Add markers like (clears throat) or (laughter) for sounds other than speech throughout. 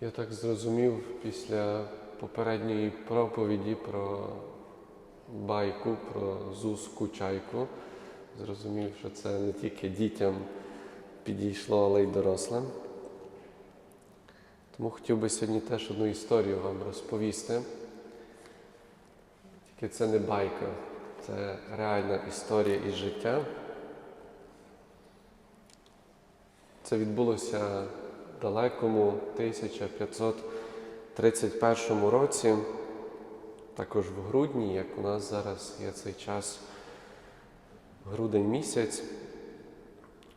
Я так зрозумів після попередньої проповіді про байку, про зузку чайку. Зрозумів, що це не тільки дітям підійшло, але й дорослим. Тому хотів би сьогодні теж одну історію вам розповісти. Тільки це не байка, це реальна історія із життя. Це відбулося далекому 1531 році, також в грудні, як у нас зараз є цей час, грудень місяць,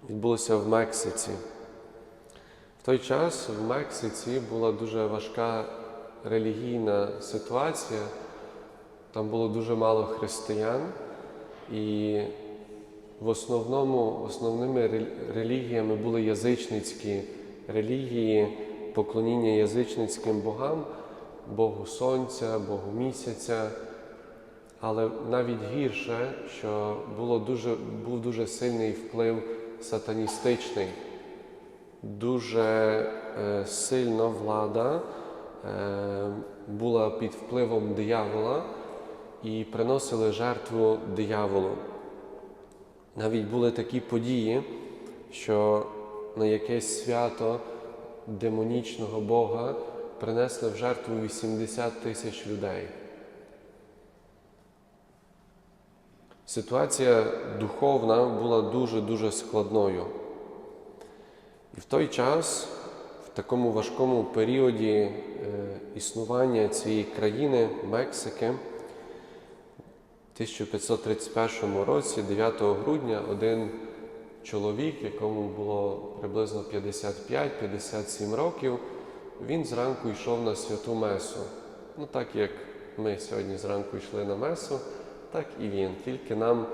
відбулося в Мексиці. В той час в Мексиці була дуже важка релігійна ситуація, там було дуже мало християн, і в основному основними релігіями були язичницькі релігії, поклоніння язичницьким богам, Богу Сонця, Богу місяця. Але навіть гірше, що було дуже, був дуже сильний вплив сатаністичний. Дуже е, сильно влада е, була під впливом диявола і приносили жертву дияволу. Навіть були такі події, що на якесь свято демонічного Бога принесли в жертву 80 тисяч людей. Ситуація духовна була дуже-дуже складною. І в той час, в такому важкому періоді е, існування цієї країни, Мексики, в 1531 році, 9 грудня, один чоловік, якому було приблизно 55-57 років, він зранку йшов на святу Месу. Ну, так як ми сьогодні зранку йшли на Месу, так і він. Тільки нам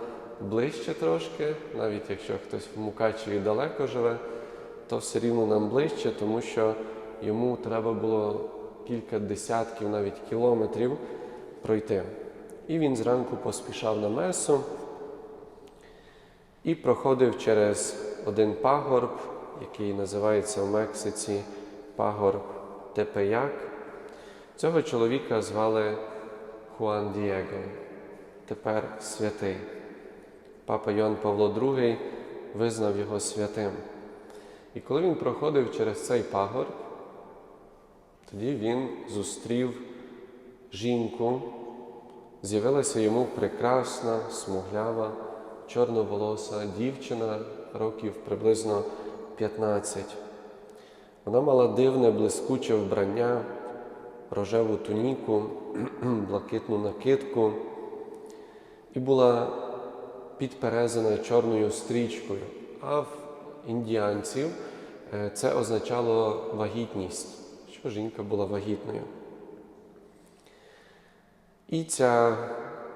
ближче трошки, навіть якщо хтось в Мукачеві далеко живе, то все рівно нам ближче, тому що йому треба було кілька десятків, навіть кілометрів пройти. І він зранку поспішав на месу і проходив через один пагорб, який називається в Мексиці пагорб Тепеяк. Цього чоловіка звали Хуан Дієго, тепер святий. Папа Йоанн Павло II визнав його святим. І коли він проходив через цей пагорб, тоді він зустрів жінку, з'явилася йому прекрасна, смуглява, чорноволоса дівчина років приблизно 15. Вона мала дивне, блискуче вбрання, рожеву туніку, (clears throat) блакитну накидку і була підперезана чорною стрічкою. А в індіанців е, це означало вагітність, що жінка була вагітною. І ця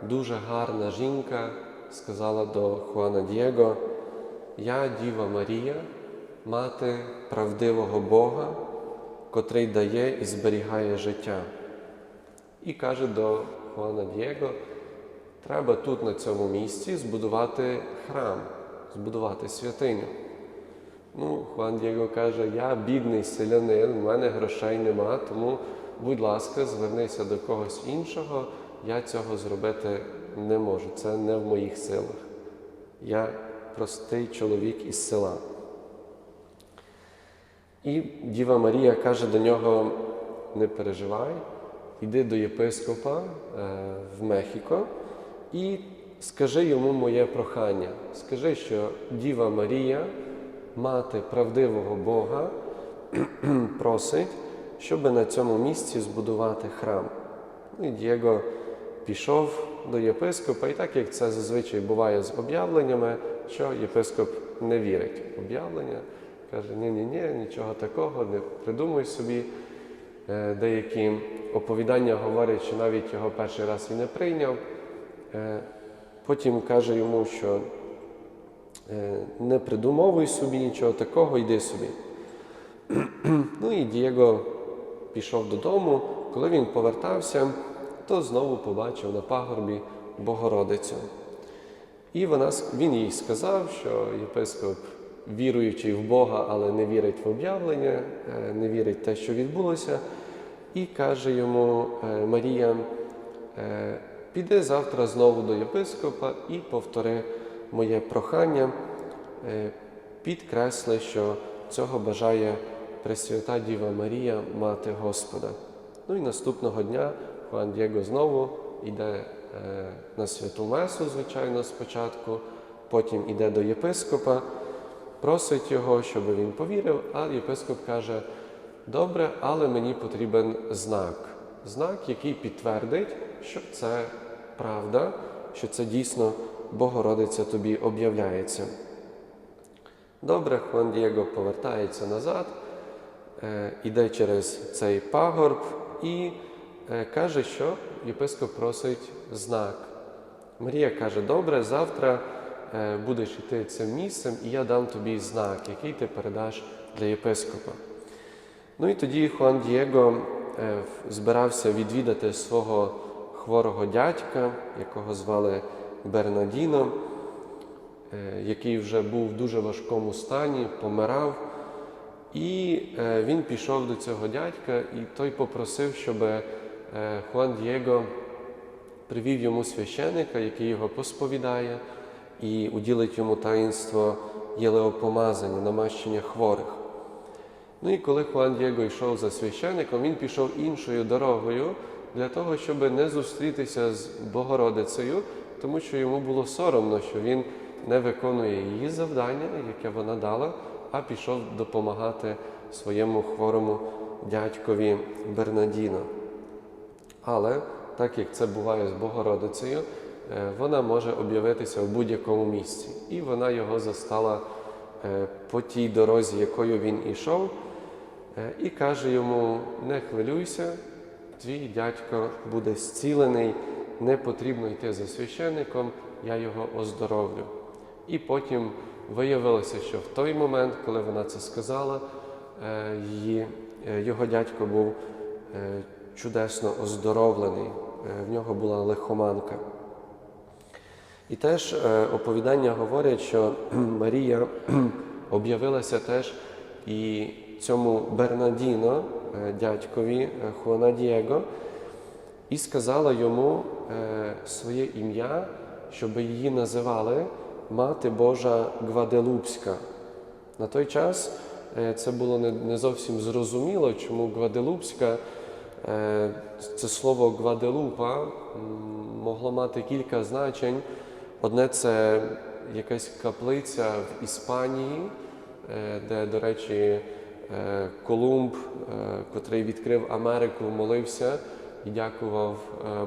дуже гарна жінка сказала до Хуана Дієго, я Діва Марія, мати правдивого Бога, котрий дає і зберігає життя. І каже до Хуана Дієго, треба тут, на цьому місці, збудувати храм, збудувати святиню. Ну, Хуан Дієго каже, я бідний селянин, в мене грошей нема, тому, будь ласка, звернися до когось іншого, я цього зробити не можу. Це не в моїх силах. Я простий чоловік із села. І Діва Марія каже до нього: не переживай, йди до єпископа е, в Мехіко і скажи йому моє прохання. Скажи, що Діва Марія, мати правдивого Бога, (clears throat) просить, щоб на цьому місці збудувати храм. Ну, І Дієго пішов до єпископа, і так як це зазвичай буває з об'явленнями, що єпископ не вірить в об'явлення, каже: ні-ні-ні, нічого такого, не придумуй собі. Е, Деякі оповідання говорять, що навіть його перший раз і не прийняв. Е, Потім каже йому, що е, не придумовуй собі нічого такого, йди собі. (clears throat) Ну і Дієго пішов додому. Коли він повертався, то знову побачив на пагорбі Богородицю. І вона, він їй сказав, що єпископ віруючий в Бога, але не вірить в об'явлення, е, не вірить в те, що відбулося, і каже йому е, Марія: е, піди завтра знову до єпископа і повтори моє прохання, підкресли, що цього бажає Пресвята Діва Марія, мати Господа. Ну і наступного дня Хуан Дієго знову йде е, на святу Месу, звичайно, спочатку, потім йде до єпископа, просить його, щоб він повірив, а єпископ каже: добре, але мені потрібен знак. Знак, який підтвердить, що це правда, що це дійсно Богородиця тобі об'являється. Добре, Хуан Дієго повертається назад, е, іде через цей пагорб і каже, що єпископ просить знак. Марія каже: Добре, завтра е, будеш йти цим місцем, і я дам тобі знак, який ти передаш для єпископа. Ну і тоді Хуан Дієго е, збирався відвідати свого хворого дядька, якого звали Бернадіно, е, який вже був в дуже важкому стані, помирав. І е, він пішов до цього дядька, і той попросив, щоб е, Хуан Дієго привів йому священика, який його посповідає, і уділить йому таїнство єлеопомазання, намащення хворих. Ну і коли Хуан Дієго йшов за священником, він пішов іншою дорогою для того, щоб не зустрітися з Богородицею, тому що йому було соромно, що він не виконує її завдання, яке вона дала, а пішов допомагати своєму хворому дядькові Бернадіно. Але так як це буває з Богородицею, е, вона може об'явитися в будь-якому місці. І вона його застала е, по тій дорозі, якою він ішов, е, і каже йому: не хвилюйся, твій дядько буде зцілений, не потрібно йти за священником, я його оздоровлю. І потім виявилося, що в той момент, коли вона це сказала, її, його дядько був чудесно оздоровлений, е, в нього була лихоманка. І теж е, оповідання говорять, що (clears throat) Марія (clears throat) об'явилася теж і цьому Бернадіно, е, дядькові Хуана Дієго, і сказала йому своє ім'я, щоб її називали Мати Божа Гваделупська. На той час це було не зовсім зрозуміло, чому Гваделупська. Е, Це слово Гваделупа могло мати кілька значень. Одне це якась каплиця в Іспанії, е, де, до речі, е, Колумб, котрий відкрив Америку, молився і дякував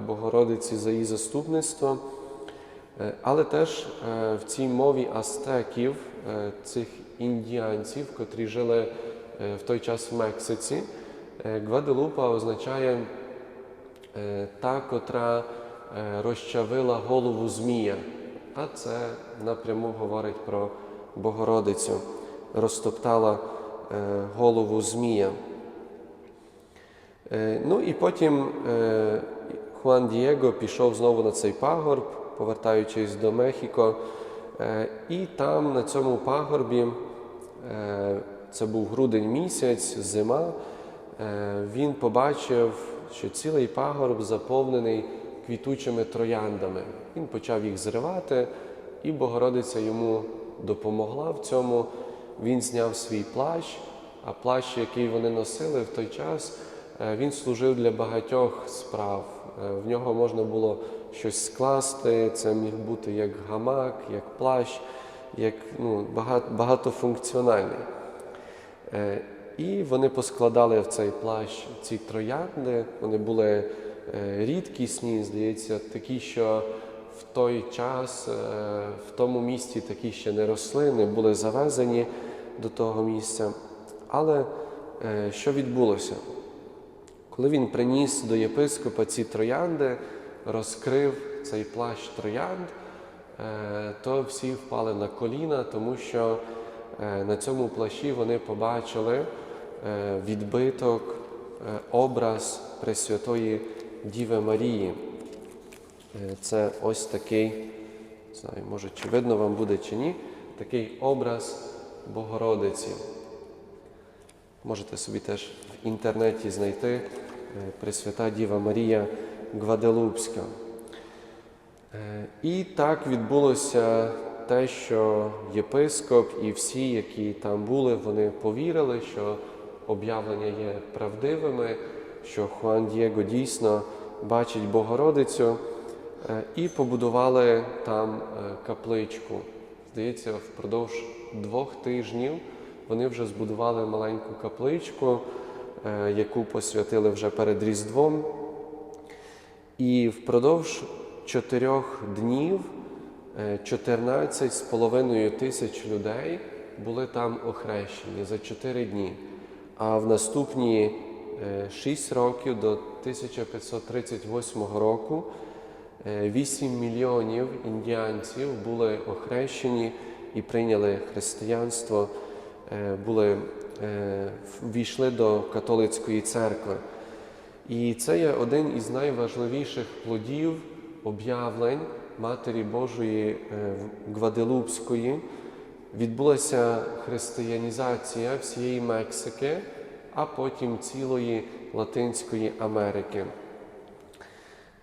Богородиці за її заступництво. Але теж в цій мові астеків, цих індіанців, котрі жили в той час в Мексиці, Гваделупа означає е, та, котра е, розчавила голову Змія. А це напряму говорить про Богородицю, розтоптала е, голову Змія. Е, Ну і потім е, Хуан Дієго пішов знову на цей пагорб, повертаючись до Мехіко. Е, І там, на цьому пагорбі, е, це був грудень місяць, зима, е, він побачив, що цілий пагорб заповнений квітучими трояндами. Він почав їх зривати, і Богородиця йому допомогла в цьому. Він зняв свій плащ, а плащ, який вони носили в той час, е, він служив для багатьох справ. Е, В нього можна було щось скласти, це міг бути як гамак, як плащ, як ну, багато, багатофункціональний. І вони поскладали в цей плащ ці троянди. Вони були е, рідкісні, здається, такі, що в той час, е, в тому місті такі ще не росли, не були завезені до того місця. Але е, що відбулося? Коли він приніс до єпископа ці троянди, розкрив цей плащ троянд, то всі впали на коліна, тому що на цьому плащі вони побачили відбиток, е, образ Пресвятої Діви Марії. Е, Це ось такий, не знаю, може, чи видно вам буде чи ні, такий образ Богородиці. Можете собі теж в інтернеті знайти е, Пресвята Діва Марія Гваделупська. Е, І так відбулося те, що єпископ і всі, які там були, вони повірили, що об'явлення є правдивими, що Хуан Дієго дійсно бачить Богородицю, е, і побудували там е, капличку. Здається, впродовж двох тижнів вони вже збудували маленьку капличку, е, яку посвятили вже перед Різдвом. І впродовж чотирьох днів е, 14 з половиною тисяч людей були там охрещені за чотири дні. А в наступні е, шість років до 1538 року е, 8 мільйонів індіанців були охрещені і прийняли християнство, е, були, е, ввійшли до католицької церкви. І це є один із найважливіших плодів об'явлень Матері Божої е, Гваделупської. Відбулася християнізація всієї Мексики, а потім цілої Латинської Америки.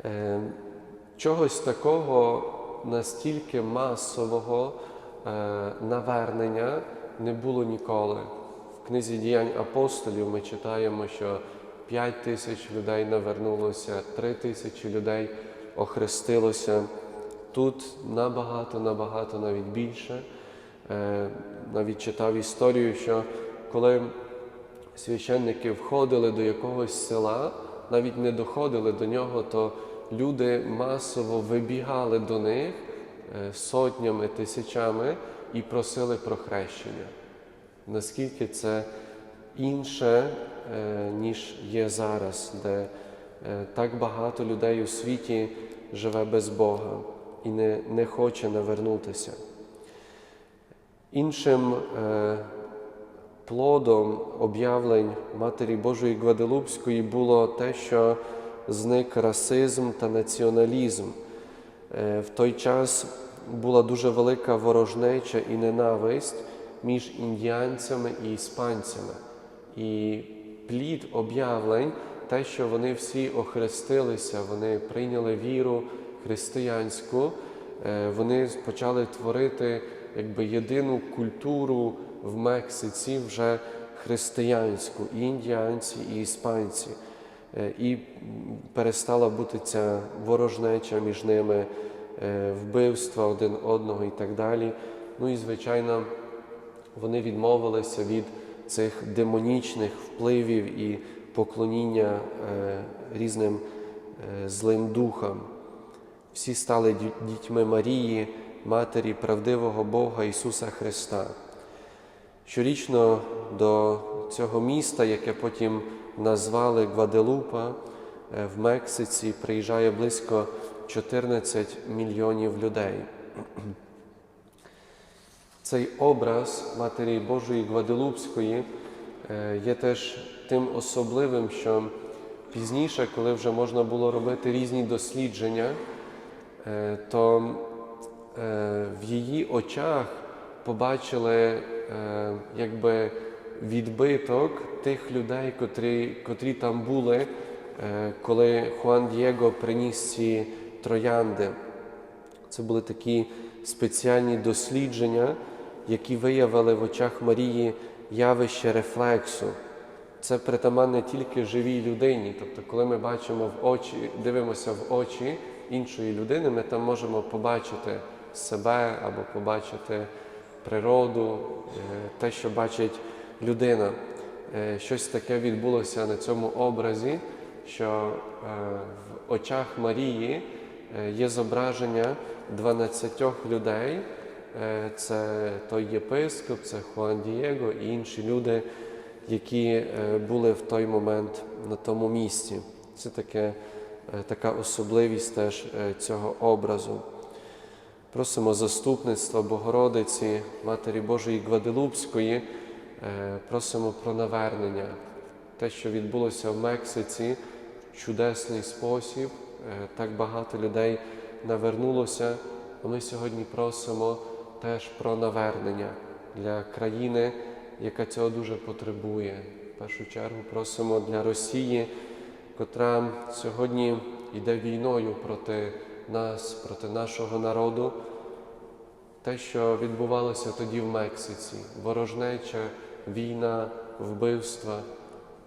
Е, Чогось такого настільки масового е, навернення не було ніколи. В книзі діянь апостолів ми читаємо, що 5 тисяч людей навернулося, 3 тисячі людей охрестилося. Тут набагато, набагато навіть більше. Е, Навіть читав історію, що коли священники входили до якогось села, навіть не доходили до нього, то люди масово вибігали до них е, сотнями, тисячами і просили про хрещення. Наскільки це інше, е, ніж є зараз, де так багато людей у світі живе без Бога і не, не хоче навернутися. Іншим е, плодом об'явлень Матері Божої Гваделупської було те, що зник расизм та націоналізм. Е, в той час була дуже велика ворожнеча і ненависть між індіанцями і іспанцями. І плід об'явлень, те, що вони всі охрестилися, вони прийняли віру християнську, вони почали творити якби єдину культуру в Мексиці вже християнську, і індіанці, і іспанці. Е, І перестала бути ця ворожнеча між ними, е, вбивства один одного і так далі. Ну і, звичайно, вони відмовилися від цих демонічних впливів і поклоніння е, різним е, злим духам. Всі стали дітьми Марії, Матері правдивого Бога Ісуса Христа. Щорічно до цього міста, яке потім назвали Гваделупа, е, в Мексиці приїжджає близько 14 мільйонів людей. (clears throat) Цей образ Матері Божої Гваделупської е, є теж тим особливим, що пізніше, коли вже можна було робити різні дослідження, то е, в її очах побачили е, якби відбиток тих людей, котрі, котрі там були, е, коли Хуан Дієго приніс ці троянди. Це були такі спеціальні дослідження, які виявили в очах Марії явище рефлексу. Це притаманне тільки живій людині. Тобто, коли ми бачимо в очі, дивимося в очі іншої людини, ми там можемо побачити себе або побачити природу, е, те, що бачить людина. Е, Щось таке відбулося на цьому образі, що е, в очах Марії є зображення 12 людей. Це той єпископ, це Хуан Дієго і інші люди, які були в той момент на тому місці. Це таке, така особливість теж е, цього образу. Просимо заступництва Богородиці, Матері Божої Гваделупської, е, просимо про навернення. Те, що відбулося в Мексиці, чудесний спосіб, е, так багато людей навернулося. Ми сьогодні просимо теж про навернення, для країни, яка цього дуже потребує. В першу чергу просимо для Росії, котра сьогодні йде війною проти нас, проти нашого народу. Те, що відбувалося тоді в Мексиці, ворожнеча, війна, вбивства,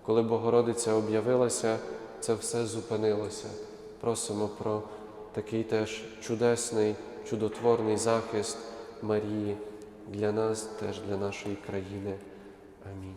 коли Богородиця об'явилася, це все зупинилося. Просимо про такий теж чудесний, чудотворний захист Марії для нас, теж для нашої країни. Амінь.